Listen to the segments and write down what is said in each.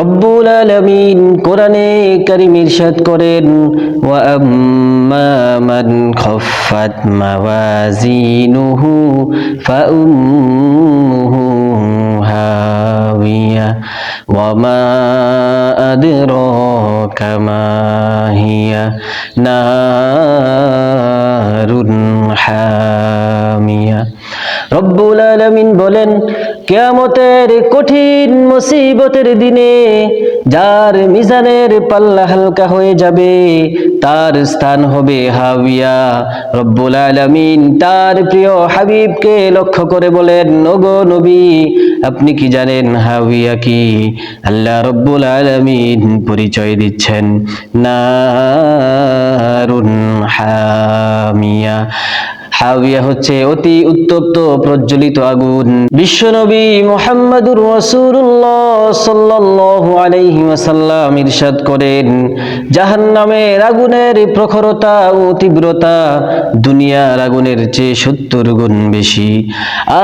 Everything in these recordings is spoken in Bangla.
রব্বুল আলামিন কোরআনে কারিম ইরশাদ করেন, ওয়া আম্মা মান খাফফাত মাওয়াজিনুহু ফাউম্মুহু হাওিয়া, ওয়া মা আদরাকা মা হিয়া নারুন হামিয়া। রব্বুল আলামিন বলেন, কেয়ামতের কঠিন মুসিবতের দিনে যার মিজানের পাল্লা হালকা হয়ে যাবে, তার স্থান হবে হাবিয়া রব্বুল আলামিন তার প্রিয় হাবিবকে লক্ষ্য করে বলেন, ওগো নবী, আপনি কি জানেন হাবিয়া কি? আল্লাহ রব্বুল আলামিন পরিচয় দিচ্ছেন, নারুন হামিয়া। হাবিয়া হচ্ছে অতি উত্তপ্ত প্রজ্বলিত আগুন। বিশ্বনবী মোহাম্মদুর রাসূলুল্লাহ সাল্লাল্লাহু আলাইহি ওয়াসাল্লাম ইরশাদ করেন, জাহান্নামের আগুনের প্রখরতা ও তীব্রতা দুনিয়ার আগুনের চেয়ে সত্তর গুণ বেশি।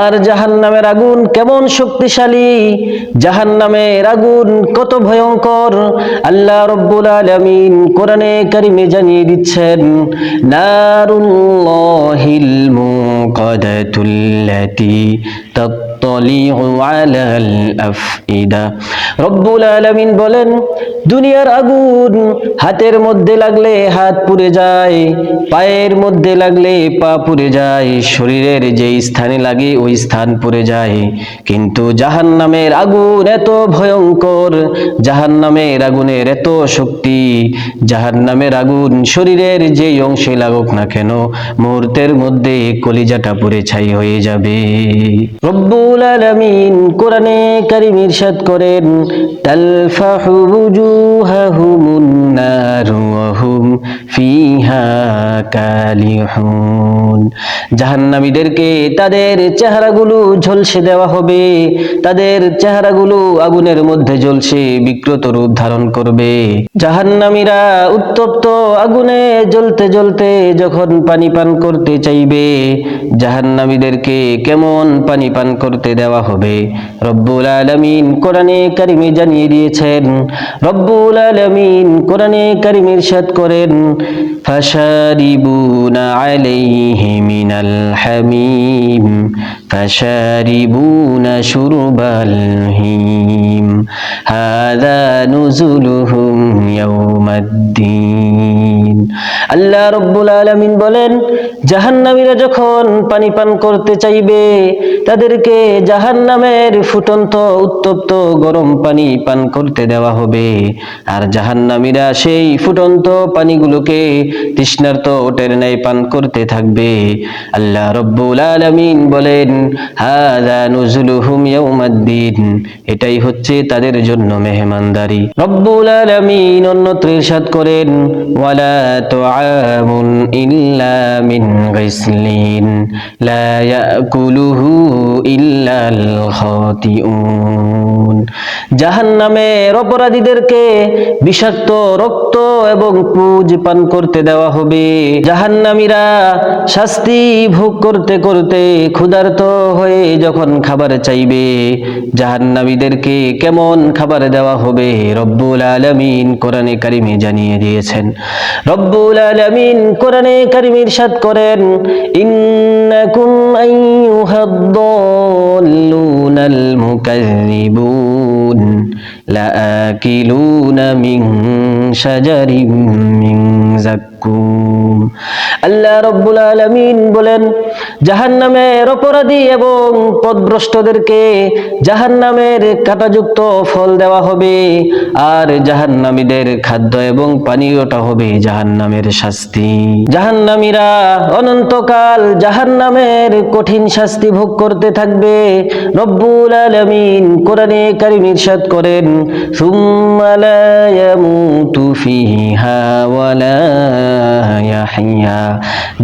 আর জাহান্নামের আগুন কেমন শক্তিশালী? জাহান্নামের আগুন কত ভয়ঙ্কর? আল্লাহ রব্বুল আলামিন কোরআনে কারিমে জানিয়ে দিচ্ছেন নারুল্লাহিল الموقدة التي রব্বুল বলেন, দুনিয়ার আগুন হাতের মধ্যে লাগলে হাত পুড়ে যায়, পায়ের মধ্যে লাগলে পা পুড়ে যায়, শরীরের যে স্থানে লাগে ওই স্থান পুড়ে যায়। কিন্তু জাহান্নামের আগুন এত ভয়ঙ্কর, জাহান্নামের আগুনের এত শক্তি, জাহান্নামের আগুন শরীরের যে অংশে লাগুক না কেন, মুহূর্তের মধ্যে কলিজাটা পুড়ে ছাই হয়ে যাবে। রব্বুল আলামিন কোরআনে কারিম ইরশাদ করেন তালফাহু জাহান্নামীদেরকে তাদের চেহারাগুলো ঝলসে দেওয়া হবে। তাদের চেহারাগুলো আগুনের মধ্যে জ্বলছে বিকৃত রূপ ধারণ করবে। জাহান্নামীরা উত্তপ্ত আগুনে জ্বলতে জ্বলতে যখন পানি পান করতে চাইবে, জাহান্নামীদেরকে কেমন পানি পান করতে দেওয়া হবে? রব্বুল আলমিন কোরআনে কারিমে জানিয়ে দিয়েছেন, রব্বুল আলমিন কোরআনে কারিমের সাথ করেন ফাশারি يَجْرِبُونَ عَلَيْهِ مِنَ الْحَمِيمِ. হামিম ফাশারিবুনা শুরবাল হিম হাদা নুজুলুহুম ইয়াউমাদ্দিন আল্লাহ রব্বুল আলামিন বলেন, জাহান্নামীরা যখন পানি পান করতে চাইবে, তাদেরকে জাহান্নামের ফুটন্ত, উত্তপ্ত, গরম পানি পান করতে দেওয়া হবে। আর জাহান্নামীরা সেই ফুটন্ত পানিগুলোকে তৃষ্ণার্ত ওটের ন্যায় পান করতে থাকবে। আল্লাহ রব্বুল আলামিন বলেন হাযা নুজুলুহুম ইয়াউমাদ্দিন। এটাই হচ্ছে তাদের জন্য মেহমানদারি। রব্বুল আলামিন অন্যত্র ইরশাদ করেন, ওয়ালা তুআমুন ইল্লা মিন গিসলিন, লা ইয়াকুলুহু ইল্লাল খাতিউন অপরাধীদেরকে বিষাক্ত রক্ত এবং পুজ পান করতে দেওয়া হবে। জাহান্নামীরা শাস্তি ভোগ করতে করতে ক্ষুধার্ত হয়ে যখন খাবার চাইবে, জাহান্নামীদেরকে কেমন খাবার দেওয়া হবে? রব্বুল আলামিন কোরআনে কারিমে জানিয়ে দিয়েছেন। রব্বুল আলামিন কোরআনে কারিমে ইরশাদ করেন, ইন্নাকুম আইয়ুহাদ-দাল্লুনাল লা লাআকিলুনা মিন শাজারিম মিন যাক্কুম আল্লাহ রব্বুল আলামিন বলেন, জাহান্নামের অপরাধী এবং পদভ্রষ্টদেরকে জাহান্নামের কাঁটাযুক্ত ফল দেওয়া হবে, আর জাহান্নামীদের খাদ্য এবং পানীয়টা হবে জাহান্নামের শাস্তি। জাহান্নামীরা অনন্তকাল জাহান্নামের কঠিন শাস্তি ভোগ করতে থাকবে। রব্বুল আলামিন কোরআনে কারিম ইরশাদ করেন সুম্মা লা ইয়ামুতু ফিহা ওয়ালা ইয়াহইয়া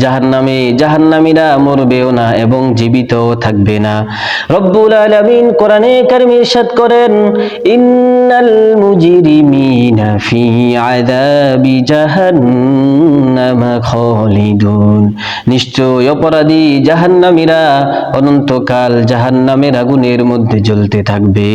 জাহান্নামে জাহান্নামীরা মরবেও না এবং জীবিতও থাকবে না। রব্বুল আলামিন কোরআনে কারিম ইরশাদ করেন, ইন্নাল মুজরিমিনা ফি আযাবি জাহান্নাম খালিদুন। নিশ্চয় অপরাধী জাহান্নামীরা অনন্তকাল জাহান্নামের আগুনের মধ্যে জ্বলতে থাকবে।